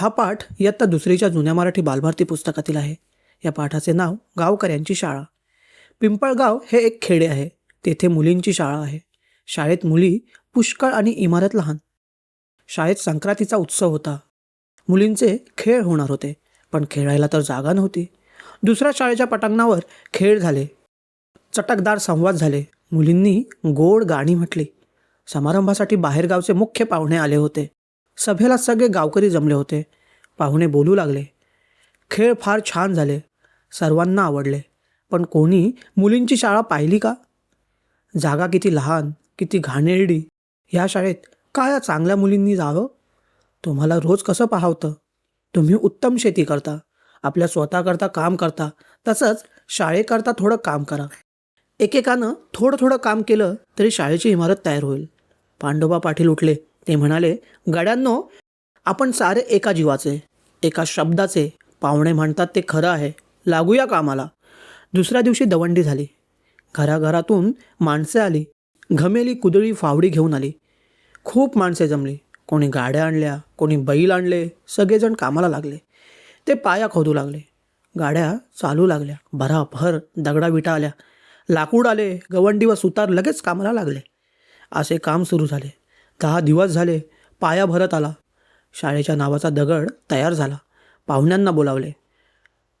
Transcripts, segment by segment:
हा पाठ इयत्ता दुसरीच्या जुन्या मराठी बालभारती पुस्तकातील आहे. या पाठाचे नाव गावकऱ्यांची शाळा. पिंपळगाव हे एक खेडे आहे. तेथे मुलींची शाळा आहे. शाळेत मुली पुष्कळ आणि इमारत लहान. शाळेत संक्रांतीचा उत्सव होता. मुलींचे खेळ होणार होते पण खेळायला तर जागा नव्हती. दुसऱ्या शाळेच्या पटांगणावर खेळ झाले. चटकदार संवाद झाले. मुलींनी गोड गाणी म्हटली. समारंभासाठी बाहेरगावचे मुख्य पाहुणे आले होते. सभेला सगळे गावकरी जमले होते. पाहुणे बोलू लागले. खेळ फार छान झाले. सर्वांना आवडले. पण कोणी मुलींची शाळा पाहिली का? जागा किती लहान किती घाणेरडी. ह्या शाळेत का या चांगल्या मुलींनी जावं? तुम्हाला रोज कसं पाहावतं? तुम्ही उत्तम शेती करता. आपल्या स्वतःकरता काम करता. तसंच शाळेकरता थोडं काम करा. एकेकानं थोडं थोडं काम केलं तरी शाळेची इमारत तयार होईल. पांडोबा पाटील उठले. ते म्हणाले गड्यांनो आपण सारे एका जीवाचे एका शब्दाचे पाहुणे म्हणतात ते खरं आहे. लागूया कामाला. दुसऱ्या दिवशी दवंडी झाली. घराघरातून माणसे आली. घमेली कुदळी फावडी घेऊन आली. खूप माणसे जमली. कोणी गाड्या आणल्या कोणी बैल आणले सगळेजण कामाला लागले. ते पाया खोदू लागले. गाड्या चालू लागल्या. भराभर दगडा विटा आल्या. लाकूड आले गवंडी व सुतार लगेच कामाला लागले. असे काम सुरू झाले. दहा दिवस झाले पाया भरत आला. शाळेच्या नावाचा दगड तयार झाला. पाहुण्यांना बोलावले.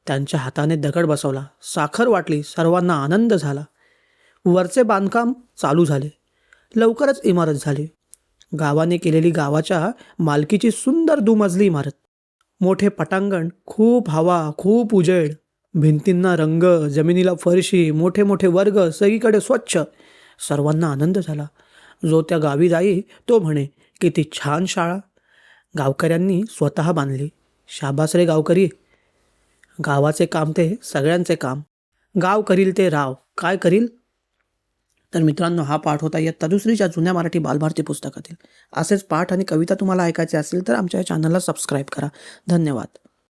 त्यांच्या हाताने दगड बसवला. साखर वाटली. सर्वांना आनंद झाला. वरचे बांधकाम चालू झाले. लवकरच इमारत झाली. गावाने केलेली गावाच्या मालकीची सुंदर दुमजली इमारत. मोठे पटांगण खूप हवा खूप उजेड. भिंतींना रंग जमिनीला फरशी मोठे मोठे वर्ग सगळीकडे स्वच्छ. सर्वांना आनंद झाला. जो त्या गावी जाई तो म्हणे किती छान शाळा. गावकऱ्यांनी स्वतः बांधली. शाबास रे गावकरी. गावाचे काम ते सगळ्यांचे काम. गाव करील ते राव. काय करील? तर मित्रांनो हा पाठ होता इयत्ता दुसरीच्या जुन्या मराठी बालभारती पुस्तकातील. असेच पाठ आणि कविता तुम्हाला ऐकायचे असतील तर आमच्या चॅनलला सबस्क्राईब करा. धन्यवाद.